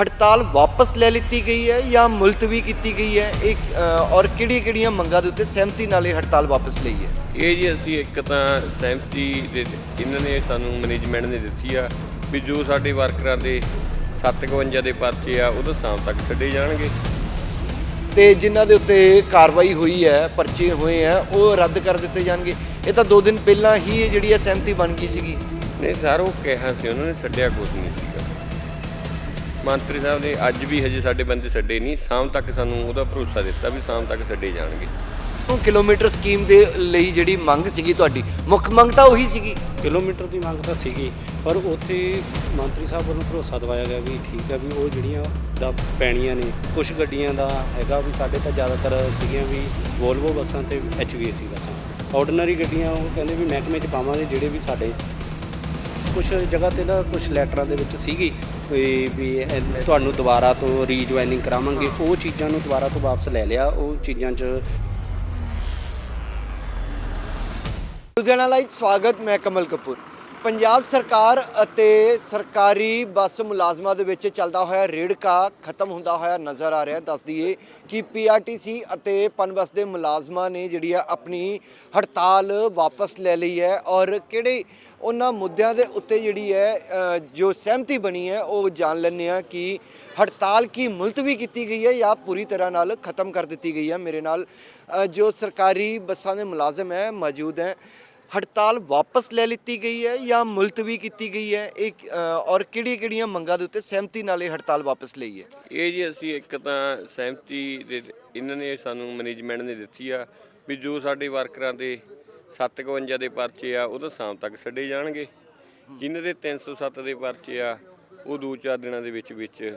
ਹੜਤਾਲ ਵਾਪਸ ਲੈ ਲਿੱਤੀ ਗਈ ਹੈ ਜਾਂ ਮੁਲਤਵੀ ਕੀਤੀ ਗਈ ਹੈ? ਇੱਕ ਅ, ਔਰ ਕਿਹੜੀਆਂ-ਕਿਹੜੀਆਂ ਮੰਗਾਂ ਦੇ ਉੱਤੇ ਸਹਿਮਤੀ ਨਾਲ ਇਹ ਹੜਤਾਲ ਵਾਪਸ ਲਈ ਹੈ? ਇਹ ਜੀ ਅਸੀਂ ਇੱਕ ਤਾਂ ਸਹਿਮਤੀ ਦੇ ਇਹਨਾਂ ਨੇ ਸਾਨੂੰ ਮੈਨੇਜਮੈਂਟ ਨੇ ਦਿੱਤੀ ਆ ਵੀ ਜੋ ਸਾਡੇ ਵਰਕਰਾਂ ਦੇ 751 ਦੇ ਪਰਚੇ ਆ ਉਹਦਾ ਸ਼ਾਮ ਤੱਕ ਛੱਡੇ ਜਾਣਗੇ। ਤੇ ਜਿਨ੍ਹਾਂ ਦੇ ਉੱਤੇ ਕਾਰਵਾਈ ਹੋਈ ਹੈ ਪਰਚੇ ਹੋਏ ਹੈ ਉਹ ਰੱਦ ਕਰ ਦਿੱਤੇ ਜਾਣਗੇ। ਇਹ ਤਾਂ 2 ਦਿਨ ਪਹਿਲਾਂ ਹੀ ਇਹ ਜਿਹੜੀ ਹੈ ਸਹਿਮਤੀ ਬਣ ਗਈ ਸੀਗੀ। ਨਹੀਂ ਸਰ ਉਹ ਕਿਹਾ ਸੀ ਉਹਨਾਂ ਨੇ ਛੱਡਿਆ ਕੁਝ ਨਹੀਂ ਸੀਗਾ ਮੰਤਰੀ ਸਾਹਿਬ ਨੇ ਅੱਜ ਵੀ ਹਜੇ ਸਾਡੇ ਬੰਦੇ ਛੱਡੇ ਨਹੀਂ ਸ਼ਾਮ ਤੱਕ ਸਾਨੂੰ ਉਹਦਾ ਭਰੋਸਾ ਦਿੱਤਾ ਵੀ ਸ਼ਾਮ ਤੱਕ ਛੱਡੇ ਜਾਣਗੇ। ਉਹ ਕਿਲੋਮੀਟਰ ਸਕੀਮ ਦੇ ਲਈ ਜਿਹੜੀ ਮੰਗ ਸੀਗੀ ਤੁਹਾਡੀ ਮੁੱਖ ਮੰਗ ਤਾਂ ਉਹੀ ਸੀਗੀ? ਕਿਲੋਮੀਟਰ ਦੀ ਮੰਗ ਤਾਂ ਸੀਗੀ ਪਰ ਉੱਥੇ ਮੰਤਰੀ ਸਾਹਿਬ ਵੱਲੋਂ ਭਰੋਸਾ ਦਿਵਾਇਆ ਗਿਆ ਵੀ ਠੀਕ ਹੈ ਵੀ ਉਹ ਜਿਹੜੀਆਂ ਦਾ ਪੈਣੀਆਂ ਨੇ ਕੁਝ ਗੱਡੀਆਂ ਦਾ ਹੈਗਾ ਵੀ ਸਾਡੇ ਤਾਂ ਜ਼ਿਆਦਾਤਰ ਸੀਗੀਆਂ ਵੀ ਵੋਲਵੋ ਬੱਸਾਂ ਤੇ ਐਚਵੀਏਸੀ ਬੱਸਾਂ। ਆਰਡੀਨਰੀ ਗੱਡੀਆਂ ਉਹ ਕਹਿੰਦੇ ਵੀ ਮਹਿਕਮੇ 'ਚ ਪਾਵਾਂਗੇ ਜਿਹੜੇ ਵੀ ਸਾਡੇ ਕੁਝ ਜਗ੍ਹਾ ਤੇ ਨਾ ਕੁਝ ਲੈਟਰਾਂ ਦੇ ਵਿੱਚ ਸੀਗੀ ਵੀ ਵੀ ਇਹ ਤੁਹਾਨੂੰ ਦੁਬਾਰਾ ਤੋਂ ਰੀਜੁਆਇਨਿੰਗ ਕਰਾਵਾਂਗੇ। ਉਹ ਚੀਜ਼ਾਂ ਨੂੰ ਦੁਬਾਰਾ ਤੋਂ ਵਾਪਸ ਲੈ ਲਿਆ ਉਹ ਚੀਜ਼ਾਂ 'ਚ ਲੁਧਿਆਣਾ ਲਾਈਵ ਸਵਾਗਤ ਮੈਂ ਕਮਲ ਕਪੂਰ। ਪੰਜਾਬ ਸਰਕਾਰ ਅਤੇ ਸਰਕਾਰੀ ਬੱਸ ਮੁਲਾਜ਼ਮਾਂ ਦੇ ਵਿੱਚ ਚੱਲਦਾ ਹੋਇਆ ਰੇੜਕਾ ਖਤਮ ਹੁੰਦਾ ਹੋਇਆ ਨਜ਼ਰ ਆ ਰਿਹਾ। ਦੱਸ ਦਈਏ ਕਿ ਪੀਆਰਟੀਸੀ ਅਤੇ ਪਨਬਸ ਦੇ ਮੁਲਾਜ਼ਮਾਂ ਨੇ ਜਿਹੜੀ ਆ ਆਪਣੀ ਹੜਤਾਲ ਵਾਪਸ ਲੈ ਲਈ ਹੈ ਔਰ ਕਿਹੜੇ ਉਹਨਾਂ ਮੁੱਦਿਆਂ ਦੇ ਉੱਤੇ ਜਿਹੜੀ ਹੈ ਜੋ ਸਹਿਮਤੀ ਬਣੀ ਹੈ, ਉਹ ਜਾਣ ਲੈਂਦੇ ਆ ਕਿ ਹੜਤਾਲ ਕੀ ਮੁਲਤਵੀ ਕੀਤੀ ਗਈ ਹੈ ਜਾਂ ਪੂਰੀ ਤਰ੍ਹਾਂ ਨਾਲ ਖਤਮ ਕਰ ਦਿੱਤੀ ਗਈ ਹੈ। ਮੇਰੇ ਨਾਲ ਜੋ ਸਰਕਾਰੀ ਬੱਸਾਂ ਦੇ ਮੁਲਾਜ਼ਮ ਹੈ, ਮੌਜੂਦ ਹੈ। ਹੜਤਾਲ ਵਾਪਸ ਲੈ ਲਿੱਤੀ ਗਈ ਹੈ ਜਾਂ ਮੁਲਤਵੀ ਕੀਤੀ ਗਈ ਹੈ? ਇਹ ਔਰ ਕਿਹੜੀਆਂ-ਕਿਹੜੀਆਂ ਮੰਗਾਂ ਦੇ ਉੱਤੇ ਸਹਿਮਤੀ ਨਾਲ ਇਹ ਹੜਤਾਲ ਵਾਪਸ ਲਈ ਹੈ? ਇਹ ਜੀ ਅਸੀਂ ਇੱਕ ਤਾਂ ਸਹਿਮਤੀ ਦੇ ਇਹਨਾਂ ਨੇ ਸਾਨੂੰ ਮੈਨੇਜਮੈਂਟ ਨੇ ਦਿੱਤੀ ਆ ਵੀ ਜੋ ਸਾਡੇ ਵਰਕਰਾਂ ਦੇ 751 ਦੇ ਪਰਚੇ ਆ, ਉਹ ਤਾਂ ਸ਼ਾਮ ਤੱਕ ਛੱਡੇ ਜਾਣਗੇ। ਜਿਨ੍ਹਾਂ ਦੇ 307 ਦੇ ਪਰਚੇ ਆ, ਉਹ ਦੋ ਚਾਰ ਦਿਨਾਂ ਦੇ ਵਿੱਚ ਵਿੱਚ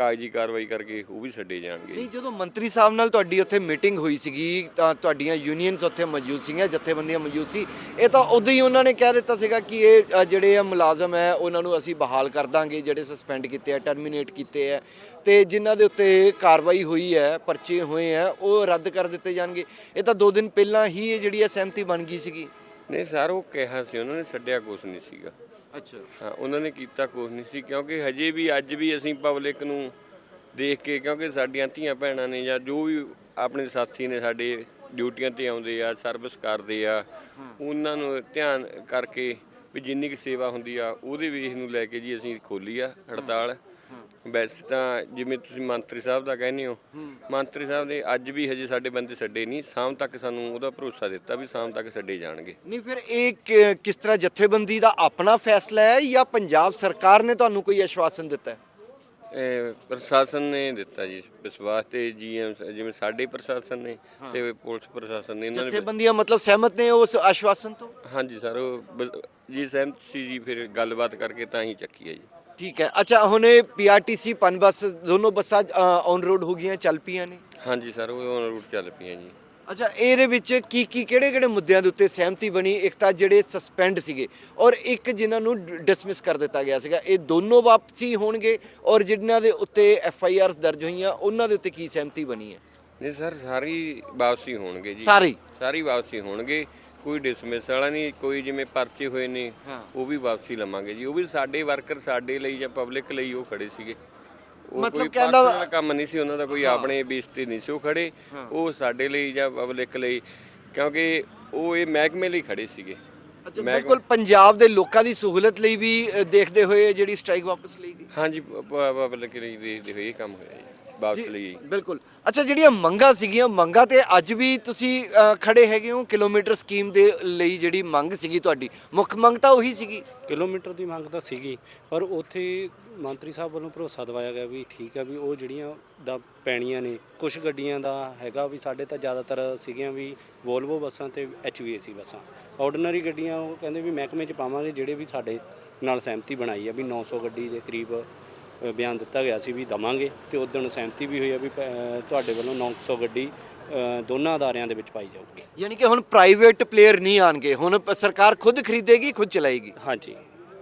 ਕਾਗਜ਼ੀ ਕਾਰਵਾਈ ਕਰਕੇ ਉਹ ਵੀ ਛੱਡੇ ਜਾਣਗੇ। ਨਹੀਂ ਜਦੋਂ ਮੰਤਰੀ ਸਾਹਿਬ ਨਾਲ ਤੁਹਾਡੀ ਉੱਥੇ ਮੀਟਿੰਗ ਹੋਈ ਸੀਗੀ ਤਾਂ ਤੁਹਾਡੀਆਂ ਯੂਨੀਅਨਸ ਉੱਥੇ ਮੌਜੂਦ ਸੀਗੀਆਂ ਜਥੇਬੰਦੀਆਂ ਮੌਜੂਦ ਸੀ। ਇਹ ਤਾਂ ਉਦੋਂ ਹੀ ਉਹਨਾਂ ਨੇ ਕਹਿ ਦਿੱਤਾ ਸੀਗਾ ਕਿ ਇਹ ਅ, ਜਿਹੜੇ ਆ ਮੁਲਾਜ਼ਮ ਹੈ ਉਹਨਾਂ ਨੂੰ ਅਸੀਂ ਬਹਾਲ ਕਰ ਦਾਂਗੇ ਜਿਹੜੇ ਸਸਪੈਂਡ ਕੀਤੇ ਆ ਟਰਮੀਨੇਟ ਕੀਤੇ ਆ। ਤੇ ਜਿਨ੍ਹਾਂ ਦੇ ਉੱਤੇ ਕਾਰਵਾਈ ਹੋਈ ਹੈ ਪਰਚੇ ਹੋਏ ਆ ਉਹ ਰੱਦ ਕਰ ਦਿੱਤੇ ਜਾਣਗੇ। ਇਹ ਤਾਂ 2 ਦਿਨ ਪਹਿਲਾਂ ਹੀ ਇਹ ਜਿਹੜੀ ਹੈ ਸਹਿਮਤੀ ਬਣ ਗਈ ਸੀਗੀ। ਨਹੀਂ ਸਰ ਉਹ ਕਿਹਾ ਸੀ ਉਹਨਾਂ ਨੇ ਛੱਡਿਆ ਕੁਝ ਨਹੀਂ ਸੀਗਾ। ਅੱਛਾ। ਹਾਂ ਉਹਨਾਂ ਨੇ ਕੀਤਾ ਕੁਝ ਨਹੀਂ ਸੀ ਕਿਉਂਕਿ ਹਜੇ ਵੀ ਅੱਜ ਵੀ ਅਸੀਂ ਪਬਲਿਕ ਨੂੰ ਦੇਖ ਕੇ ਕਿਉਂਕਿ ਸਾਡੀਆਂ ਧੀਆਂ ਭੈਣਾਂ ਨੇ ਜਾਂ ਜੋ ਵੀ ਆਪਣੇ ਸਾਥੀ ਨੇ ਸਾਡੇ ਡਿਊਟੀਆਂ ਤੇ ਆਉਂਦੇ ਆ ਸਰਵਿਸ ਕਰਦੇ ਆ ਉਹਨਾਂ ਨੂੰ ਧਿਆਨ ਕਰਕੇ ਵੀ ਜਿੰਨੀ ਕੁ ਸੇਵਾ ਹੁੰਦੀ ਆ ਉਹਦੇ ਵੇਖ ਨੂੰ ਲੈ ਕੇ ਜੀ ਅਸੀਂ ਖੋਲੀ ਆ ਹੜਤਾਲ। ਵੈਸੇ ਤਾਂ ਜਿਵੇਂ ਤੁਸੀਂ ਮੰਤਰੀ ਸਾਹਿਬ ਦਾ ਕਹਿੰਦੇ ਹੋ ਮੰਤਰੀ ਸਾਹਿਬ ਨੇ ਅੱਜ ਵੀ ਹਜੇ ਸਾਡੇ ਬੰਦੇ ਛੱਡੇ ਨਹੀਂ ਸ਼ਾਮ ਤੱਕ ਸਾਨੂੰ ਉਹਦਾ ਭਰੋਸਾ ਦਿੱਤਾ ਵੀ ਸ਼ਾਮ ਤੱਕ ਛੱਡੇ ਜਾਣਗੇ। ਨਹੀਂ ਫਿਰ ਇਹ ਕਿ- ਕਿਸ ਤਰ੍ਹਾਂ ਜਥੇਬੰਦੀ ਦਾ ਆਪਣਾ ਫੈਸਲਾ ਹੈ ਜਾਂ ਪੰਜਾਬ ਸਰਕਾਰ ਨੇ ਤੁਹਾਨੂੰ ਕੋਈ ਆਸ਼ਵਾਸਨ ਦਿੱਤਾ ਹੈ? ਇਹ ਪ੍ਰਸ਼ਾਸਨ ਨੇ ਦਿੱਤਾ ਜੀ ਵਿਸ਼ਵਾਸ ਤੇ ਜੀਐਮ ਜਿਵੇਂ ਸਾਡੇ ਪ੍ਰਸ਼ਾਸਨ ਨੇ ਤੇ ਪੁਲਿਸ ਪ੍ਰਸ਼ਾਸਨ ਨੇ ਇਹਨਾਂ ਨੇ ਜਥੇਬੰਦੀਆਂ ਮਤਲਬ ਸਹਿਮਤ ਨੇ ਉਸ ਆਸ਼ਵਾਸਨ ਤੋਂ? ਹਾਂਜੀ ਸਰ ਉਹ ਬ- ਜੀ ਸਹਿਮਤ ਸੀ ਜੀ ਫਿਰ ਗੱਲਬਾਤ ਕਰਕੇ ਤਾਂ ਹੀ ਚੱਕੀ ਹੈ ਜੀ। ਠੀਕ ਹੈ। ਅੱਛਾ ਹੁਣ ਇਹ ਪੀਆਰਟੀਸੀ ਪਨਬਸ ਦੋਨੋਂ ਬੱਸਾਂ ਔਨ ਰੋਡ ਹੋ ਗਈਆਂ ਚੱਲ ਪਈਆਂ ਨੇ? ਹਾਂਜੀ ਸਰ ਉਹ ਔਨ ਰੂਟ ਚੱਲ ਪਈਆਂ ਜੀ। ਅੱਛਾ ਇਹਦੇ ਵਿੱਚ ਕੀ ਕੀ ਕਿਹੜੇ ਕਿਹੜੇ ਮੁੱਦਿਆਂ ਦੇ ਉੱਤੇ ਸਹਿਮਤੀ ਬਣੀ? ਇੱਕ ਤਾਂ ਜਿਹੜੇ ਸਸਪੈਂਡ ਸੀਗੇ ਔਰ ਇੱਕ ਜਿਨ੍ਹਾਂ ਨੂੰ ਡਿਸਮਿਸ ਕਰ ਦਿੱਤਾ ਗਿਆ ਸੀਗਾ ਇਹ ਦੋਨੋਂ ਵਾਪਸੀ ਹੋਣਗੇ ਔਰ ਜਿਨ੍ਹਾਂ ਦੇ ਉੱਤੇ ਐਫ ਆਈ ਆਰਸ ਦਰਜ ਹੋਈਆਂ ਉਹਨਾਂ ਦੇ ਉੱਤੇ ਕੀ ਸਹਿਮਤੀ ਬਣੀ ਹੈ? ਨਹੀਂ ਸਰ ਸਾਰੀ ਵਾਪਸੀ ਹੋਣਗੇ ਜੀ। ਸਾਰੀ? ਸਾਰੀ ਵਾਪਸੀ ਹੋਣਗੇ। ਕੋਈ ਡਿਸਮਿਸ ਵਾਲਾ ਨਹੀਂ ਕੋਈ ਜਿਵੇਂ ਪਰਚੇ ਹੋਏ ਨੇ ਹਾਂ। ਉਹ ਵੀ ਵਾਪਸੀ ਲਵਾਂਗੇ ਜੀ। ਉਹ ਵੀ ਸਾਡੇ ਵਰਕਰ ਸਾਡੇ ਲਈ ਜਾਂ ਪਬਲਿਕ ਲਈ ਉਹ ਖੜੇ ਸੀਗੇ। ਉਹ ਮਤਲਬ ਕੋਈ ਕਹਿੰਦਾ- ਕੰਮ ਨਹੀਂ ਸੀ ਉਹਨਾਂ ਦਾ ਕੋਈ ਆਪਣੇ ਬੇਸ ਤੇ ਨਹੀਂ ਸੀ ਉਹ ਖੜੇ। ਉਹ ਸਾਡੇ ਲਈ ਜਾਂ ਪਬਲਿਕ ਲਈ ਕਿਉਂਕਿ ਉਹ ਇਹ ਮਹਿਕਮੇ ਲਈ ਖੜੇ ਸੀਗੇ। ਅੱਛਾ ਬਿਲਕੁਲ ਪੰਜਾਬ ਦੇ ਲੋਕਾਂ ਦੀ ਸਹੂਲਤ ਲਈ ਵੀ ਅ, ਦੇਖਦੇ ਹੋਏ ਜਿਹੜੀ ਸਟ੍ਰਾਈਕ ਵਾਪਸ ਲਈ ਗਈ। ਹਾਂਜੀ ਪਬਲਿਕ ਲਈ ਦੇਖਦੇ ਹੋਏ ਇਹ ਕੰਮ ਹੋਇਆ ਜੀ। ਵਾਪਸ ਲਈ ਬਿਲਕੁਲ। ਅੱਛਾ ਜਿਹੜੀਆਂ ਮੰਗਾਂ ਸੀਗੀਆਂ ਮੰਗਾਂ ਤੇ ਅੱਜ ਵੀ ਤੁਸੀਂ ਅ, ਖੜੇ ਹੈਗੇ ਹੋ ਕਿਲੋਮੀਟਰ ਸਕੀਮ ਦੇ ਲਈ ਜਿਹੜੀ ਮੰਗ ਸੀਗੀ ਤੁਹਾਡੀ। ਮੁੱਖ ਮੰਗ ਤਾਂ ਉਹੀ ਸੀਗੀ। ਕਿਲੋਮੀਟਰ ਦੀ ਮੰਗ ਤਾਂ ਸੀਗੀ ਪਰ ਉੱਥੇ ਮੰਤਰੀ ਸਾਹਿਬ ਵੱਲੋਂ ਭਰੋਸਾ ਦਿਵਾਇਆ ਗਿਆ ਵੀ ਠੀਕ ਹੈ ਵੀ ਉਹ ਜਿਹੜੀਆਂ ਦਾ ਪੈਣੀਆਂ ਨੇ ਕੁਝ ਗੱਡੀਆਂ ਦਾ ਹੈਗਾ ਵੀ ਸਾਡੇ ਤਾਂ ਜ਼ਿਆਦਾਤਰ ਸੀਗੀਆਂ ਵੀ ਵੋਲਵੋ ਬੱਸਾਂ ਤੇ ਐਚਵੀਏਸੀ ਬੱਸਾਂ। ਆਰਡੀਨਰੀ ਗੱਡੀਆਂ ਉਹ ਕਹਿੰਦੇ ਵੀ ਮਹਿਕਮੇ 'ਚ ਪਾਵਾਂਗੇ ਜਿਹੜੇ ਵੀ ਸਾਡੇ ਨਾਲ ਸਹਿਮਤੀ ਬਣਾਈ ਆ ਵੀ 900 ਗੱਡੀ ਦੇ ਕਰੀਬ ਬਿਆਨ ਦਿੱਤਾ ਗਿਆ ਸੀ ਵੀ ਦਵਾਂਗੇ ਤੇ ਉਦੋਂ ਸਹਿਮਤੀ ਵੀ ਹੋਈ ਆ ਵੀ ਪ- ਤੁਹਾਡੇ ਵੱਲੋਂ 900 ਗੱਡੀ ਅ, ਦੋਨਾਂ ਅਦਾਰਿਆਂ ਦੇ ਵਿੱਚ ਪਾਈ ਜਾਊਗੀ। ਯਾਨੀ ਕਿ ਹੁਣ ਪ੍ਰਾਈਵੇਟ ਪਲੇਅਰ ਨਹੀਂ ਆਣਗੇ। ਹੁਣ ਪ- ਸਰਕਾਰ ਖੁਦ ਖਰੀਦੇਗੀ ਖੁਦ ਚਲਾਏਗੀ। ਹਾਂਜੀ।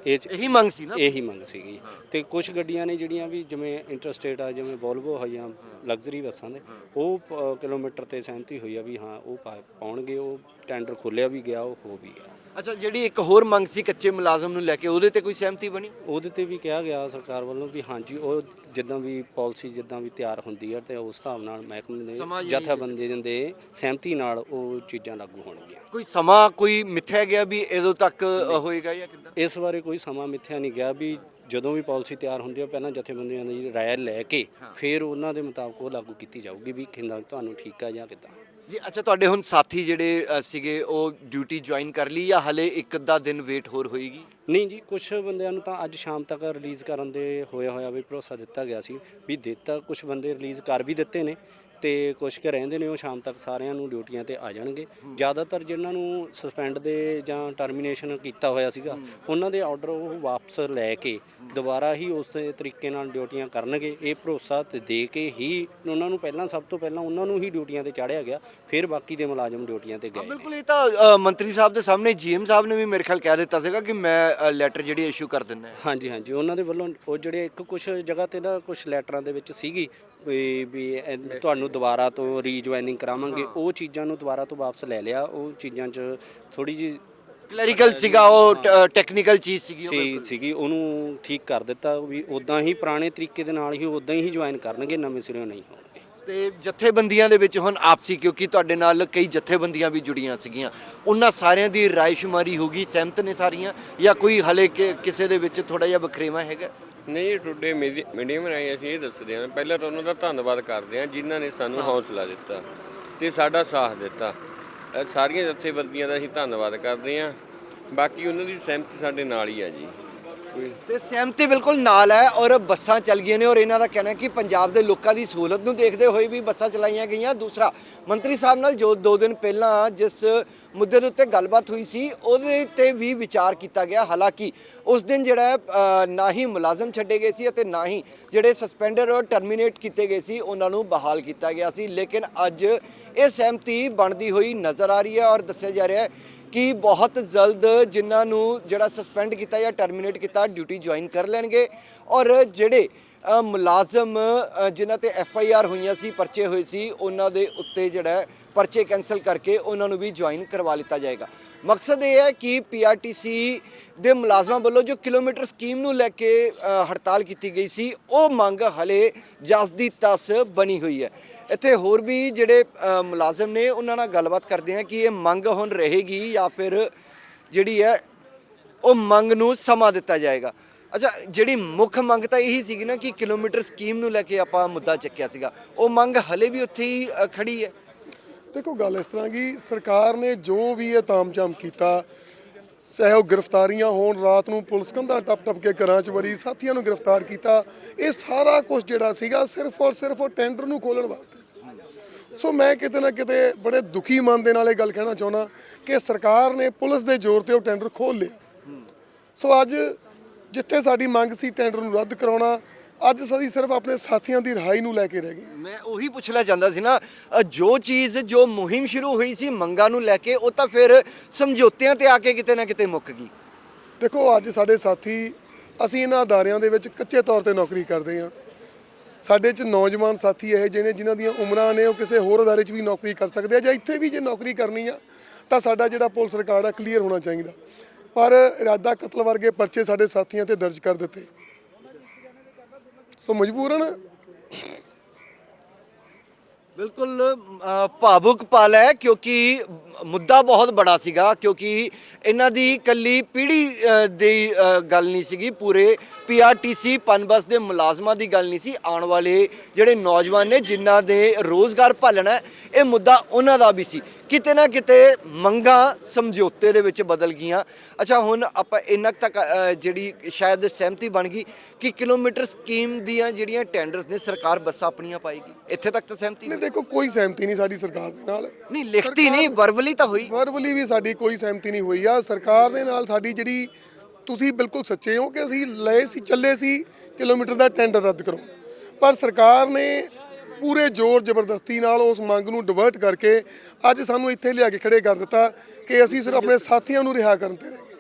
ਇਹ 'ਚ ਇਹੀ ਮੰਗ ਸੀ ਨਾ? ਇਹੀ ਮੰਗ ਸੀਗੀ। ਤੇ ਕੁਝ ਗੱਡੀਆਂ ਨੇ ਜਿਹੜੀਆਂ ਵੀ ਜਿਵੇਂ ਇੰਟਰਸਟੇਟ ਆ ਜਿਵੇਂ ਵੋਲਵੋ ਹੋਈਆਂ ਲਗਜ਼ਰੀ ਬੱਸਾਂ ਦੇ ਉਹ ਪ- ਕਿਲੋਮੀਟਰ ਤੇ ਸਹਿਮਤੀ ਹੋਈ ਆ ਵੀ ਹਾਂ ਉਹ ਪਾ- ਪਾਉਣਗੇ ਉਹ ਟੈਂਡਰ ਖੋਲਿਆ ਵੀ ਗਿਆ ਉਹ ਹੋ ਵੀ ਗਿਆ। ਅੱਛਾ ਜਿਹੜੀ ਇੱਕ ਹੋਰ ਮੰਗ ਸੀ ਕੱਚੇ ਮੁਲਾਜ਼ਮ ਨੂੰ ਲੈ ਕੇ ਉਹਦੇ ਤੇ ਕੋਈ ਸਹਿਮਤੀ ਬਣੀ? ਉਹਦੇ ਤੇ ਵੀ ਕਿਹਾ ਗਿਆ ਸਰਕਾਰ ਵੱਲੋਂ ਵੀ ਹਾਂਜੀ ਉਹ ਜਿੱਦਾਂ ਵੀ ਪਾਲਿਸੀ ਜਿੱਦਾਂ ਵੀ ਤਿਆਰ ਹੁੰਦੀ ਹੈ ਤੇ ਉਸ ਹਿਸਾਬ ਨਾਲ ਮਹਿਕਮੇ ਸਮਾਂ ਦੇ ਜਿਹੜੀ ਜਥੇਬੰਦੀ ਦੇ ਸਹਿਮਤੀ ਨਾਲ ਉਹ ਚੀਜ਼ਾਂ ਲਾਗੂ ਹੋਣਗੀਆਂ। ਕੋਈ ਸਮਾਂ ਕੋਈ ਮਿੱਥਿਆ ਗਿਆ ਵੀ ਇਦੋਂ ਤੱਕ ਅ, ਹੋਏਗਾ ਜਾਂ ਕਿੱਦਾਂ? ਇਸ ਬਾਰੇ ਕੋਈ ਸਮਾਂ ਮਿੱਥਿਆ ਨਹੀਂ ਗਿਆ ਵੀ ਜਦੋਂ ਵੀ ਪਾਲਿਸੀ ਤਿਆਰ ਹੁੰਦੀ ਹੈ ਪਹਿਲਾਂ ਜਥੇਬੰਦੀਆਂ ਦੀ ਰਾਏ ਲੈ ਕੇ ਫਿਰ ਉਹਨਾਂ ਦੇ ਮੁਤਾਬਕ ਉਹ ਲਾਗੂ ਕੀਤੀ ਜਾਊਗੀ ਵੀ ਕਿੰਨਾ ਤੁਹਾਨੂੰ ਠੀਕ ਆ ਜਾਂ ਕਿੱਦਾਂ। ਜੀ ਅੱਛਾ ਤੁਹਾਡੇ ਹੁਣ ਸਾਥੀ ਜਿਹੜੇ ਅ, ਸੀਗੇ ਉਹ ਡਿਊਟੀ ਜੁਆਇਨ ਕਰ ਲਈ ਜਾਂ ਹਲੇ ਇੱਕ ਅੱਧਾ ਦਿਨ ਵੇਟ ਹੋਰ ਹੋਏਗੀ? ਨਹੀਂ ਜੀ ਕੁਝ ਬੰਦਿਆਂ ਨੂੰ ਤਾਂ ਅੱਜ ਸ਼ਾਮ ਤੱਕ ਰਿਲੀਜ਼ ਕਰਨ ਦੇ ਹੋਇਆ ਹੋਇਆ ਵੀ ਭਰੋਸਾ ਦਿੱਤਾ ਗਿਆ ਸੀ ਵੀ ਦਿੱਤਾ ਕੁਝ ਬੰਦੇ ਰਿਲੀਜ਼ ਕਰ ਵੀ ਦਿੱਤੇ ਨੇ। ਤੇ ਕੁਝ ਕੁ ਰਹਿੰਦੇ ਨੇ ਉਹ ਸ਼ਾਮ ਤੱਕ ਸਾਰਿਆਂ ਨੂੰ ਡਿਊਟੀਆਂ ਤੇ ਆ ਜਾਣਗੇ। ਜ਼ਿਆਦਾਤਰ ਜਿਨ੍ਹਾਂ ਨੂੰ ਸਸਪੈਂਡ ਦੇ ਜਾਂ ਟਰਮੀਨੇਸ਼ਨ ਕੀਤਾ ਹੋਇਆ ਸੀਗਾ ਉਹਨਾਂ ਦੇ ਆਰਡਰ ਉਹ ਵਾਪਸ ਲੈ ਕੇ ਦੁਬਾਰਾ ਹੀ ਉਸੇ ਤਰੀਕੇ ਨਾਲ ਡਿਊਟੀਆਂ ਕਰਨਗੇ। ਇਹ ਭਰੋਸਾ ਤੇ ਦੇ ਕੇ ਹੀ ਉਹਨਾਂ ਨੂੰ ਪਹਿਲਾਂ ਸਭ ਤੋਂ ਪਹਿਲਾਂ ਉਹਨਾਂ ਨੂੰ ਹੀ ਡਿਊਟੀਆਂ ਤੇ ਚਾੜਿਆ ਗਿਆ ਫਿਰ ਬਾਕੀ ਦੇ ਮੁਲਾਜ਼ਮ ਡਿਊਟੀਆਂ ਤੇ ਗਏ ਨੇ। ਬਿਲਕੁਲ ਇਹ ਤਾਂ ਅ, ਮੰਤਰੀ ਸਾਹਿਬ ਦੇ ਸਾਹਮਣੇ ਜੀਐਮ ਸਾਹਿਬ ਨੇ ਵੀ ਮੇਰੇ ਖਿਆਲ ਕਹਿ ਦਿੱਤਾ ਸੀਗਾ ਕਿ ਮੈਂ ਲੈਟਰ ਜਿਹੜੀ ਇਸ਼ੂ ਕਰ ਦਿੰਦਾ ਹਾਂਜੀ ਹਾਂਜੀ ਉਹਨਾਂ ਦੇ ਵੱਲੋਂ ਉਹ ਜਿਹੜੇ ਇੱਕ ਕੁਝ ਜਗ੍ਹਾ ਤੇ ਨਾ ਕੁਝ ਲੈਟਰਾਂ ਦੇ ਵਿੱਚ ਸੀਗੀ ਵੀ ਵੀ ਤੁਹਾਨੂੰ ਦੁਬਾਰਾ ਤੋਂ ਰੀਜੁਆਇਨਿੰਗ ਕਰਾਵਾਂਗੇ। ਉਹ ਚੀਜ਼ਾਂ ਨੂੰ ਦੁਬਾਰਾ ਤੋਂ ਵਾਪਸ ਲੈ ਲਿਆ। ਉਹ ਚੀਜ਼ਾਂ 'ਚ ਥੋੜੀ ਜੀ ਕਲੈਰੀਕਲ ਸੀਗਾ ਉਹ ਟੈਕਨੀਕਲ ਚੀਜ਼ ਸੀਗੀ ਉਹ ਸੀ ਸੀਗੀ ਉਹਨੂੰ ਠੀਕ ਕਰ ਦਿੱਤਾ। ਵੀ ਉਦਾਂ ਹੀ ਪੁਰਾਣੇ ਤਰੀਕੇ ਦੇ ਨਾਲ ਹੀ ਉਦਾਂ ਹੀ ਜੁਆਇਨ ਕਰਨਗੇ ਨਵੇਂ ਸਿਰੋਂ ਨਹੀਂ ਹੋਣਗੇ। ਤੇ ਜਥੇਬੰਦੀਆਂ ਦੇ ਵਿੱਚ ਹੁਣ ਆਪਸੀ ਕਿਉਂਕਿ ਤੁਹਾਡੇ ਨਾਲ ਕਈ ਜਥੇਬੰਦੀਆਂ ਵੀ ਜੁੜੀਆਂ ਸੀਗੀਆਂ। ਉਹਨਾਂ ਸਾਰਿਆਂ ਦੀ ਰਾਇਸ਼ੁਮਾਰੀ ਹੋਗੀ ਸਹਿਮਤ ਨੇ ਸਾਰੀਆਂ? ਜਾਂ ਕੋਈ ਹਲੇ ਕਿ- ਕਿਸੇ ਦੇ ਵਿੱਚ ਥੋੜਾ ਜਿਹਾ ਵਖਰੇਵਾ ਹੈਗਾ? ਨਹੀਂ ਜੀ ਟੁੱਡੇ ਮੀਡੀਅਮ ਰਾਹੀਂ ਅਸੀਂ ਇਹ ਦੱਸਦੇ ਹਾਂ। ਪਹਿਲਾਂ ਤਾਂ ਉਹਨਾਂ ਦਾ ਧੰਨਵਾਦ ਕਰਦੇ ਹਾਂ ਜਿਨ੍ਹਾਂ ਨੇ ਸਾਨੂੰ ਹੌਸਲਾ ਦਿੱਤਾ ਤੇ ਸਾਡਾ ਸਾਥ ਦਿੱਤਾ। ਸਾਰੀਆਂ ਜਥੇਬੰਦੀਆਂ ਦਾ ਅਸੀਂ ਧੰਨਵਾਦ ਕਰਦੇ ਹਾਂ। ਬਾਕੀ ਉਹਨਾਂ ਦੀ ਸਹਿਮਤੀ ਸਾਡੇ ਨਾਲ ਹੀ ਹੈ ਜੀ। ਤੇ ਸਹਿਮਤੀ ਬਿਲਕੁਲ ਨਾਲ ਹੈ ਔਰ ਬੱਸਾਂ ਚੱਲ ਗਈਆਂ ਨੇ ਔਰ ਇਹਨਾਂ ਦਾ ਕਹਿਣਾ ਹੈ ਕਿ ਪੰਜਾਬ ਦੇ ਲੋਕਾਂ ਦੀ ਸਹੂਲਤ ਨੂੰ ਦੇਖਦੇ ਹੋਏ ਵੀ ਬੱਸਾਂ ਚਲਾਈਆਂ ਗਈਆਂ। ਦੂਸਰਾ ਮੰਤਰੀ ਸਾਹਿਬ ਨਾਲ ਜੋ 2 ਦਿਨ ਪਹਿਲਾਂ ਜਿਸ ਮੁੱਦੇ ਦੇ ਉੱਤੇ ਗੱਲਬਾਤ ਹੋਈ ਸੀ ਉਹਦੇ ਤੇ ਵੀ ਵਿਚਾਰ ਕੀਤਾ ਗਿਆ। ਹਾਲਾਂਕਿ ਉਸ ਦਿਨ ਜਿਹੜਾ ਹੈ, ਅ, ਨਾ ਹੀ ਮੁਲਾਜ਼ਮ ਛੱਡੇ ਗਏ ਸੀ ਅਤੇ ਨਾ ਹੀ ਜਿਹੜੇ ਸਸਪੈਂਡਰ ਔਰ ਟਰਮੀਨੇਟ ਕੀਤੇ ਗਏ ਸੀ ਉਹਨਾਂ ਨੂੰ ਬਹਾਲ ਕੀਤਾ ਗਿਆ ਸੀ। ਲੇਕਿਨ ਅੱਜ ਇਹ ਸਹਿਮਤੀ ਬਣਦੀ ਹੋਈ ਨਜ਼ਰ ਆ ਰਹੀ ਹੈ ਔਰ ਦੱਸਿਆ ਜਾ ਰਿਹਾ ਹੈ ਕਿ ਬਹੁਤ ਜਲਦ ਜਿਨ੍ਹਾਂ ਨੂੰ ਜਿਹੜਾ ਸਸਪੈਂਡ ਕੀਤਾ ਜਾਂ ਟਰਮੀਨੇਟ ਕੀਤਾ ਡਿਊਟੀ ਜੁਆਇਨ ਕਰ ਲੈਣਗੇ? ਔਰ ਜਿਹੜੇ ਮੁਲਾਜ਼ਮ ਜਿਨ੍ਹਾਂ ਤੇ ਐਫ ਆਈ ਆਰ ਹੋਈਆਂ ਸੀ, ਪਰਚੇ ਹੋਏ ਸੀ, ਉਹਨਾਂ ਦੇ ਉੱਤੇ ਜਿਹੜਾ ਪਰਚੇ ਕੈਨਸਲ ਕਰਕੇ ਉਹਨਾਂ ਨੂੰ ਵੀ ਜੁਆਇਨ ਕਰਵਾ ਲਿੱਤਾ ਜਾਏਗਾ। ਮਕਸਦ ਇਹ ਹੈ ਕਿ ਪੀਆਰਟੀਸੀ ਦੇ ਮੁਲਾਜ਼ਮਾਂ ਵੱਲੋਂ ਜੋ ਕਿਲੋਮੀਟਰ ਸਕੀਮ ਨੂੰ ਲੈ ਕੇ ਹੜਤਾਲ ਕੀਤੀ ਗਈ ਸੀ, ਉਹ ਮੰਗ ਹਲੇ ਜਸ ਦੀ ਤਸ ਬਣੀ ਹੋਈ ਹੈ। ਇੱਥੇ ਹੋਰ ਵੀ ਜਿਹੜੇ ਮੁਲਾਜ਼ਮ ਨੇ ਉਹਨਾਂ ਨਾਲ ਗੱਲਬਾਤ ਕਰਦੇ ਹਾਂ ਕਿ ਇਹ ਮੰਗ ਹੁਣ ਰਹੇਗੀ ਜਾਂ ਫਿਰ ਜਿਹੜੀ ਹੈ ਉਹ ਮੰਗ ਨੂੰ ਸਮਾਂ ਦਿੱਤਾ ਜਾਏਗਾ। ਅੱਛਾ ਜਿਹੜੀ ਮੁੱਖ ਮੰਗ ਤਾਂ ਇਹੀ ਸੀਗੀ ਨਾ ਕਿ ਕਿਲੋਮੀਟਰ ਸਕੀਮ ਨੂੰ ਲੈ ਕੇ ਆਪਾਂ ਮੁੱਦਾ ਚੱਕਿਆ ਸੀਗਾ। ਉਹ ਮੰਗ ਹਲੇ ਵੀ ਉੱਥੇ ਹੀ ਅ, ਖੜੀ ਹੈ? ਦੇਖੋ ਗੱਲ ਇਸ ਤਰ੍ਹਾਂ ਕਿ ਸਰਕਾਰ ਨੇ ਜੋ ਵੀ ਇਹ ਤਾਮਝਾਮ ਕੀਤਾ ਚਾਹੇ ਉਹ ਗ੍ਰਿਫਤਾਰੀਆਂ ਹੋਣ, ਰਾਤ ਨੂੰ ਪੁਲਿਸ ਕੰਧਾ ਟੱਪ ਟੱਪ ਕੇ ਘਰਾਂ 'ਚ ਵੜੀ, ਸਾਥੀਆਂ ਨੂੰ ਗ੍ਰਿਫਤਾਰ ਕੀਤਾ। ਇਹ ਸਾਰਾ ਕੁਝ ਜਿਹੜਾ ਸੀਗਾ ਸਿਰਫ ਔਰ ਸਿਰਫ ਉਹ ਟੈਂਡਰ ਨੂੰ ਖੋਲਣ ਵਾਸਤੇ ਸੀ। ਸੋ ਮੈਂ ਕਿਤੇ ਨਾ ਕਿਤੇ ਬੜੇ ਦੁਖੀ ਮਨ ਦੇ ਨਾਲ ਇਹ ਗੱਲ ਕਹਿਣਾ ਚਾਹੁੰਦਾ ਕਿ ਸਰਕਾਰ ਨੇ ਪੁਲਿਸ ਦੇ ਜ਼ੋਰ ਤੇ ਉਹ ਟੈਂਡਰ ਖੋਲ ਲਿਆ। ਸੋ ਅੱਜ ਜਿੱਥੇ ਸਾਡੀ ਮੰਗ ਸੀ ਟੈਂਡਰ ਨੂੰ ਰੱਦ ਕਰਾਉਣਾ ਅੱਜ ਅਸੀਂ ਸਿਰਫ ਆਪਣੇ ਸਾਥੀਆਂ ਦੀ ਰਿਹਾਈ ਨੂੰ ਲੈ ਕੇ ਰਹਿ ਗਏ। ਮੈਂ ਉਹੀ ਪੁੱਛਣਾ ਚਾਹੁੰਦਾ ਸੀ ਨਾ ਅ, ਜੋ ਚੀਜ਼ ਜੋ ਮੁਹਿੰਮ ਸ਼ੁਰੂ ਹੋਈ ਸੀ ਮੰਗਾਂ ਨੂੰ ਲੈ ਕੇ ਉਹ ਤਾਂ ਫਿਰ ਸਮਝੌਤਿਆਂ ਤੇ ਆ ਕੇ ਕਿਤੇ ਨਾ ਕਿਤੇ ਮੁੱਕ ਗਈ। ਦੇਖੋ ਅੱਜ ਸਾਡੇ ਸਾਥੀ ਅਸੀਂ ਇਹਨਾਂ ਅਦਾਰਿਆਂ ਦੇ ਵਿੱਚ ਕੱਚੇ ਤੌਰ ਤੇ ਨੌਕਰੀ ਕਰਦੇ ਹਾਂ। ਸਾਡੇ 'ਚ ਨੌਜਵਾਨ ਸਾਥੀ ਇਹ ਜਿਹਨੇ ਜਿਨ੍ਹਾਂ ਦੀਆਂ ਉਮਰਾਂ ਨੇ ਉਹ ਕਿਸੇ ਹੋਰ ਅਦਾਰੇ 'ਚ ਵੀ ਨੌਕਰੀ ਕਰ ਸਕਦੇ ਆ ਜਾਂ ਇੱਥੇ ਵੀ ਜੇ ਨੌਕਰੀ ਕਰਨੀ ਆ ਤਾਂ ਸਾਡਾ ਜਿਹੜਾ ਪੁਲਿਸ ਰਿਕਾਰਡ ਆ ਕਲੀਅਰ ਹੋਣਾ ਚਾਹੀਦਾ। ਪਰ ਇਰਾਦਾ ਕਤਲ ਵਰਗੇ ਪਰਚੇ ਸਾਡੇ ਸਾਥੀਆਂ ਤੇ ਦਰਜ ਕਰ ਦਿੱਤੇ। ਸੋ ਮਜਬੂਰਨ। ਬਿਲਕੁਲ ਅ, ਭਾਵੁਕ ਪਲ ਹੈ ਕਿਉਂਕਿ ਮੁੱਦਾ ਬਹੁਤ ਬੜਾ ਸੀਗਾ ਕਿਉਂਕਿ ਇਹਨਾਂ ਦੀ ਕੱਲੀ ਪੀੜੀ ਅ, ਦੀ ਅ, ਗੱਲ ਨਹੀਂ ਸੀਗੀ ਪੂਰੇ ਪੀਆਰਟੀਸੀ ਪਨਬਸ ਦੇ ਮੁਲਾਜ਼ਮਾਂ ਦੀ ਗੱਲ ਨਹੀਂ ਸੀ। ਆਉਣ ਵਾਲੇ ਜਿਹੜੇ ਨੌਜਵਾਨ ਨੇ ਜਿਨ੍ਹਾਂ ਦੇ ਰੋਜ਼ਗਾਰ ਭਾਲਣਾ ਹੈ, ਇਹ ਮੁੱਦਾ ਉਹਨਾਂ ਦਾ ਵੀ ਸੀ। ਕਿਤੇ ਨਾ ਕਿਤੇ ਮੰਗਾਂ ਸਮਝੌਤੇ ਦੇ ਵਿੱਚ ਬਦਲ ਗਈਆਂ। ਅੱਛਾ ਹੁਣ ਆਪਾਂ ਇੰਨਾ ਤੱਕ ਜਿਹੜੀ ਸ਼ਾਇਦ ਸਹਿਮਤੀ ਬਣ ਗਈ ਕਿ ਕਿਲੋਮੀਟਰ ਸਕੀਮ ਦੀਆਂ ਜਿਹੜੀਆਂ ਟੈਂਡਰਸ ਨੇ ਸਰਕਾਰ ਬੱਸਾਂ ਆਪਣੀਆਂ ਪਾਏਗੀ। ਇੱਥੇ ਤੱਕ ਤਾਂ ਸਹਿਮਤੀ ਨਹੀਂ ਦੇਖੋ ਕੋਈ ਸਹਿਮਤੀ ਨਹੀਂ ਸਾਡੀ ਸਰਕਾਰ ਦੇ ਨਾਲ। ਨਹੀਂ ਲਿਖਤੀ ਨਹੀਂ ਵਰਬਲੀ ਤਾਂ ਹੋਈ। ਵਰਬਲੀ ਵੀ ਸਾਡੀ ਕੋਈ ਸਹਿਮਤੀ ਨਹੀਂ ਹੋਈ ਆ। ਸਰਕਾਰ ਦੇ ਨਾਲ ਸਾਡੀ ਜਿਹੜੀ ਤੁਸੀਂ ਬਿਲਕੁਲ ਸੱਚੇ ਹੋ ਕਿ ਅਸੀਂ ਲਏ ਸੀ ਚੱਲੇ ਸੀ ਕਿਲੋਮੀਟਰ ਦਾ ਟੈਂਡਰ ਰੱਦ ਕਰੋ ਪਰ ਸਰਕਾਰ ਨੇ ਪੂਰੇ ਜ਼ੋਰ ਜ਼ਬਰਦਸਤੀ ਨਾਲ ਉਸ ਮੰਗ ਨੂੰ ਡਿਵਰਟ ਕਰਕੇ ਅੱਜ ਸਾਨੂੰ ਇੱਥੇ ਲਿਆ ਕੇ ਖੜੇ ਕਰ ਦਿੱਤਾ ਕਿ ਅਸੀਂ ਸਿਰਫ ਆਪਣੇ ਸਾਥੀਆਂ ਨੂੰ ਰਿਹਾ ਕਰਨ ਤੇ ਰਹਿ ਗਏ।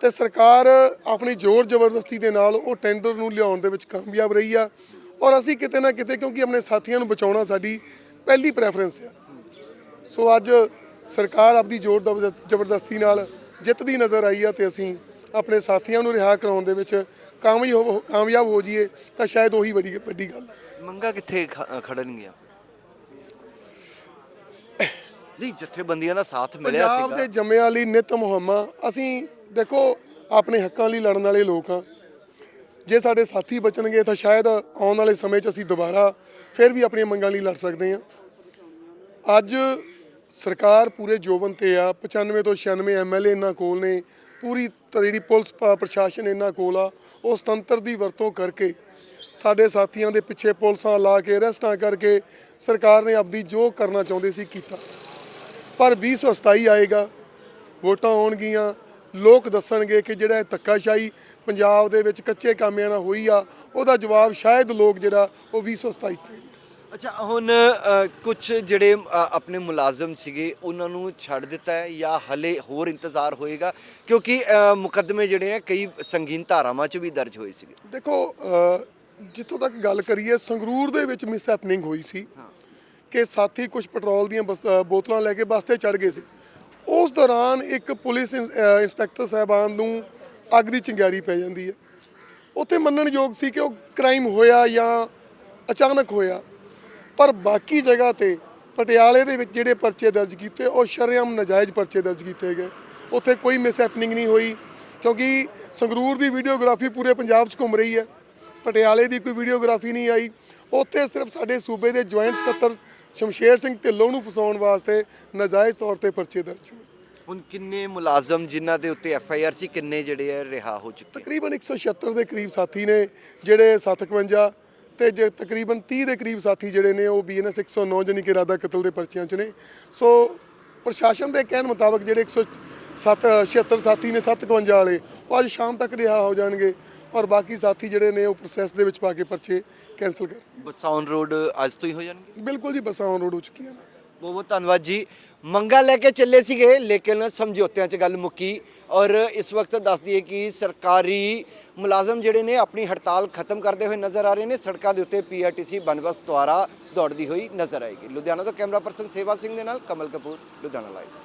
ਤੇ ਸਰਕਾਰ ਆਪਣੀ ਜ਼ੋਰ ਜ਼ਬਰਦਸਤੀ ਦੇ ਨਾਲ ਉਹ ਟੈਂਡਰ ਨੂੰ ਲਿਆਉਣ ਦੇ ਵਿੱਚ ਕਾਮਯਾਬ ਰਹੀ ਆ ਔਰ ਅਸੀਂ ਕਿਤੇ ਨਾ ਕਿਤੇ ਕਿਉਂਕਿ ਆਪਣੇ ਸਾਥੀਆਂ ਨੂੰ ਬਚਾਉਣਾ ਸਾਡੀ ਪਹਿਲੀ ਪ੍ਰੈਫਰੈਂਸ ਆ। ਸੋ ਅੱਜ ਸਰਕਾਰ ਆਪਦੀ ਜ਼ੋਰ ਦਬ- ਜ਼ਬਰਦਸਤੀ ਨਾਲ ਜਿੱਤਦੀ ਨਜ਼ਰ ਆਈ ਆ ਤੇ ਅਸੀਂ ਆਪਣੇ ਸਾਥੀਆਂ ਨੂੰ ਰਿਹਾ ਕਰਾਉਣ ਦੇ ਵਿੱਚ ਕਾਮਯਾਬ ਹੋ- ਕਾਮਯਾਬ ਹੋ ਜਾਈਏ ਤਾਂ ਸ਼ਾਇਦ ਉਹੀ ਵੱਡੀ ਵੱਡੀ ਗੱਲ ਹੈ ਮੰਗਾ ਕਿੱਥੇ ਖ- ਖੜਨਗੀਆਂ? ਨਹੀਂ ਜਥੇਬੰਦੀਆਂ ਦਾ ਸਾਥ ਮਿਲਿਆ ਪੰਜਾਬ ਸੀਗਾ। ਦੇ ਜੰਮਿਆਂ ਲਈ ਨਿਤ ਮੁਹੰਮਾ ਅਸੀਂ ਦੇਖੋ ਆਪਣੇ ਹੱਕਾਂ ਲਈ ਲੜਨ ਵਾਲੇ ਲੋਕ ਹਾਂ। ਜੇ ਸਾਡੇ ਸਾਥੀ ਬਚਣਗੇ ਤਾਂ ਸ਼ਾਇਦ ਆਉਣ ਵਾਲੇ ਸਮੇਂ 'ਚ ਅਸੀਂ ਦੁਬਾਰਾ ਫਿਰ ਵੀ ਆਪਣੀਆਂ ਮੰਗਾਂ ਲਈ ਲੜ ਸਕਦੇ ਹਾਂ। ਅੱਜ ਸਰਕਾਰ ਪੂਰੇ ਜੋਬਨ ਤੇ ਆ 95 ਤੋਂ 96 ਐਮਐਲਏ ਇਹਨਾਂ ਕੋਲ ਨੇ ਪੂਰੀ ਤ- ਜਿਹੜੀ ਪੁਲਿਸ ਪ- ਪ੍ਰਸ਼ਾਸਨ ਇਹਨਾਂ ਕੋਲ ਆ ਉਸ ਤੰਤਰ ਦੀ ਵਰਤੋਂ ਕਰਕੇ ਸਾਡੇ ਸਾਥੀਆਂ ਦੇ ਪਿੱਛੇ ਪੁਲਿਸਾਂ ਲਾ ਕੇ ਅਰੈਸਟਾਂ ਕਰਕੇ ਸਰਕਾਰ ਨੇ ਆਪਦੀ ਜੋ ਕਰਨਾ ਚਾਹੁੰਦੇ ਸੀ ਕੀਤਾ। ਪਰ 2027 ਆਏਗਾ ਵੋਟਾਂ ਆਉਣਗੀਆਂ ਲੋਕ ਦੱਸਣਗੇ ਕਿ ਜਿਹੜਾ ਧੱਕਾਸ਼ਾਹੀ ਪੰਜਾਬ ਦੇ ਵਿੱਚ ਕੱਚੇ ਕਾਮਿਆਂ ਨਾਲ ਹੋਈ ਆ ਉਹਦਾ ਜਵਾਬ ਸ਼ਾਇਦ ਲੋਕ ਜਿਹੜਾ ਉਹ 2027 ਚ ਦੇਣਗੇ। ਅੱਛਾ ਹੁਣ ਕੁਝ ਜਿਹੜੇ ਆਪਣੇ ਮੁਲਾਜ਼ਮ ਸੀਗੇ ਉਹਨਾਂ ਨੂੰ ਛੱਡ ਦਿੱਤਾ ਹੈ ਜਾਂ ਹਲੇ ਹੋਰ ਇੰਤਜ਼ਾਰ ਹੋਏਗਾ? ਕਿਉਂਕਿ ਮੁਕੱਦਮੇ ਜਿਹੜੇ ਨੇ ਕਈ ਸੰਗੀਨ ਧਾਰਾਵਾਂ 'ਚ ਵੀ ਦਰਜ ਹੋਏ ਸੀਗੇ। ਦੇਖੋ ਜਿੱਥੋਂ ਤੱਕ ਗੱਲ ਕਰੀਏ ਸੰਗਰੂਰ ਦੇ ਵਿੱਚ ਮਿਸ ਹੈਪਨਿੰਗ ਹੋਈ ਸੀ ਕਿ ਸਾਥੀ ਕੁਝ ਪੈਟਰੋਲ ਦੀਆਂ ਬੋਤਲਾਂ ਲੈ ਕੇ ਬੱਸ ਤੇ ਚੜ ਗਏ ਸੀ। ਉਸ ਦੌਰਾਨ ਇੱਕ ਪੁਲਿਸ ਇੰਸਪੈਕਟਰ ਸਾਹਿਬਾਨ ਨੂੰ ਅੱਗ ਦੀ ਚਿੰਗਾਰੀ ਪੈ ਜਾਂਦੀ ਹੈ। ਉੱਥੇ ਮੰਨਣਯੋਗ ਸੀ ਕਿ ਉਹ ਕ੍ਰਾਈਮ ਹੋਇਆ ਜਾਂ ਅਚਾਨਕ ਹੋਇਆ ਪਰ ਬਾਕੀ ਜਗ੍ਹਾ ਤੇ ਪਟਿਆਲੇ ਦੇ ਵਿੱਚ ਜਿਹੜੇ ਪਰਚੇ ਦਰਜ ਕੀਤੇ ਉਹ ਸ਼ਰੇਆਮ ਨਜਾਇਜ਼ ਪਰਚੇ ਦਰਜ ਕੀਤੇ ਗਏ। ਉੱਥੇ ਕੋਈ ਮਿਸ ਹੈਪਨਿੰਗ ਨਹੀਂ ਹੋਈ ਕਿਉਂਕਿ ਸੰਗਰੂਰ ਦੀ ਵੀਡੀਓਗ੍ਰਾਫੀ ਪੂਰੇ ਪੰਜਾਬ 'ਚ ਘੁੰਮ ਰਹੀ ਹੈ। ਪਟਿਆਲੇ ਦੀ ਕੋਈ ਵੀਡੀਓਗ੍ਰਾਫੀ ਨਹੀਂ ਆਈ। ਉੱਥੇ ਸਿਰਫ ਸਾਡੇ ਸੂਬੇ ਦੇ ਜੁਆਇੰਟ ਸਕੱਤਰ ਸ਼ਮਸ਼ੇਰ ਸਿੰਘ ਢਿੱਲੋਂ ਨੂੰ ਫਸਾਉਣ ਵਾਸਤੇ ਨਜਾਇਜ਼ ਤੌਰ ਤੇ ਪਰਚੇ ਦਰਜ ਹੋਏ। ਹੁਣ ਕਿੰਨੇ ਮੁਲਾਜ਼ਮ ਜਿਨ੍ਹਾਂ ਦੇ ਉੱਤੇ ਐਫ ਆਈ ਆਰ ਸੀ ਕਿੰਨੇ ਜਿਹੜੇ ਆ ਰਿਹਾ ਹੋ ਚੁੱਕੇ ਤਕਰੀਬਨ 176 ਦੇ ਕਰੀਬ ਸਾਥੀ ਨੇ ਜਿਹੜੇ 751 ਤੇ ਜੇ ਤਕਰੀਬਨ 30 ਦੇ ਕਰੀਬ ਸਾਥੀ ਜਿਹੜੇ ਨੇ ਉਹ ਬੀਐਨਐਸ 109 ਜਾਨੀ ਕਿ ਇਰਾਦਾ ਕਤਲ ਦੇ ਪਰਚਿਆਂ 'ਚ ਨੇ। ਸੋ ਪ੍ਰਸ਼ਾਸਨ ਦੇ ਕਹਿਣ ਮੁਤਾਬਕ ਜਿਹੜੇ 176 ਸਾਥੀ ਨੇ 751 ਵਾਲੇ ਉਹ ਅੱਜ ਸ਼ਾਮ ਤੱਕ ਰਿਹਾ ਹੋ ਜਾਣਗੇ। ਔਰ ਬਾਕੀ ਸਾਥੀ ਜਿਹੜੇ ਨੇ ਉਹ ਪ੍ਰੋਸੈਸ ਦੇ ਵਿੱਚ ਪਾ ਕੇ ਪਰਚੇ ਕੈਨਸਲ ਕਰ ਬਸਾਉਨ ਰੋਡ ਅੱਜ ਤੋਂ ਹੀ ਹੋ ਜਾਣਗੇ? ਬਿਲਕੁਲ ਜੀ ਬੱਸਾਂ ਔਨ ਰੋਡ ਹੋ ਚੁੱਕੀਆਂ ਨੇ। ਬਹੁਤ ਬਹੁਤ ਧੰਨਵਾਦ ਜੀ। ਮੰਗਾ ਲੈ ਕੇ ਚੱਲੇ ਸੀਗੇ ਲੇਕਿਨ ਸਮਝੌਤਿਆਂ 'ਚ ਗੱਲ ਮੁੱਕੀ। ਔਰ ਇਸ ਵਕਤ ਦੱਸ ਦਈਏ ਕਿ ਸਰਕਾਰੀ ਮੁਲਾਜ਼ਮ ਜਿਹੜੇ ਨੇ ਆਪਣੀ ਹੜਤਾਲ ਖਤਮ ਕਰਦੇ ਹੋਏ ਨਜ਼ਰ ਆ ਰਹੇ ਨੇ। ਸੜਕਾਂ ਦੇ ਉੱਤੇ ਪੀਆਰਟੀਸੀ ਬੰਦਬਸਤ ਦੁਆਰਾ ਦੌੜਦੀ ਹੋਈ ਨਜ਼ਰ ਆਏਗੀ। ਲੁਧਿਆਣਾ ਤੋਂ ਕੈਮਰਾ ਪਰਸਨ ਸੇਵਾ ਸਿੰਘ ਦੇ ਨਾਲ ਕਮਲ ਕਪੂਰ ਲੁਧਿਆਣਾ ਲਾਈਵ